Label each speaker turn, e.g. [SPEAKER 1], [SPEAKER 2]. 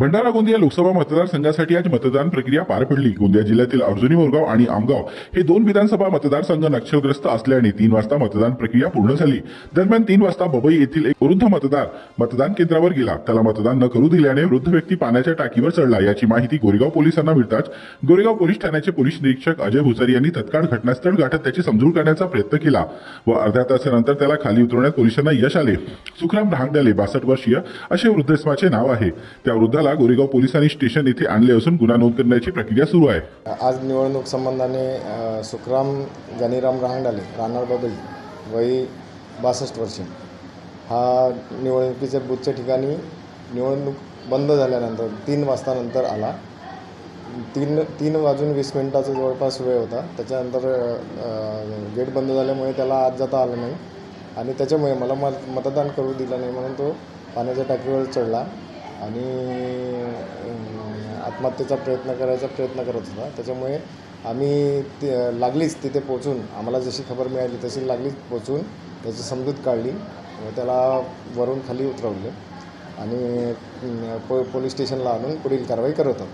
[SPEAKER 1] भंडारा गोंदिया लोकसभा मतदारसंघासाठी आज मतदान प्रक्रिया पार पडली. गोंदिया जिल्ह्यातील अर्जुनी मोरगाव आणि आमगाव हे दोन विधानसभा मतदारसंघ नक्षलग्रस्त असल्याने तीन वाजता मतदान प्रक्रिया पूर्ण झाली. दरम्यान तीन वाजता बबई येथील एक वृद्ध मतदार मतदान केंद्रावर गेला. त्याला मतदान न करू दिल्याने वृद्ध व्यक्ती पाण्याच्या टाकीवर चढला. याची माहिती गोरेगाव पोलिसांना मिळताच गोरेगाव पोलीस ठाण्याचे पोलीस निरीक्षक अजय भुसारी यांनी तत्काळ घटनास्थळ गाठत त्याची समजूत करण्याचा प्रयत्न केला व अर्ध्या तासानंतर त्याला खाली उतरवण्यात पोलिसांना यश आले. सुखराम रहांगडाले बासष्ट वर्षीय असे वृद्धस्वाचे नाव आहे. त्या वृद्धाला गोरेगाव पोलिसांनी स्टेशन येथे आणले असून गुन्हा नोंद करण्याची प्रक्रिया सुरू आहे.
[SPEAKER 2] आज निवडणूक संबंधाने सुखराम गणिराम रहांडाले राहणार बबई वय बासष्ट वर्षे. हा निवडणुकीच्या बुथच्या ठिकाणी निवडणूक बंद झाल्यानंतर तीन वाजतानंतर आला. तीन तीन वाजून वीस मिनिटाचा जवळपास वेळ होता. त्याच्यानंतर गेट बंद झाल्यामुळे त्याला आत जाता आलं नाही. आणि त्याच्यामुळे मला मत मतदान करू दिलं नाही म्हणून तो पाण्याच्या टाकीवर चढला. आणि आत्महत्येचा प्रयत्न करायचा प्रयत्न करत होता. त्याच्यामुळे आम्ही ते लागलीच तिथे पोचून आम्हाला जशी खबर मिळाली तशी लागलीच पोचून त्याची समजूत काढली व त्याला वरून खाली उतरवले आणि पो पोलीस स्टेशनला आणून पुढील कारवाई करत होतो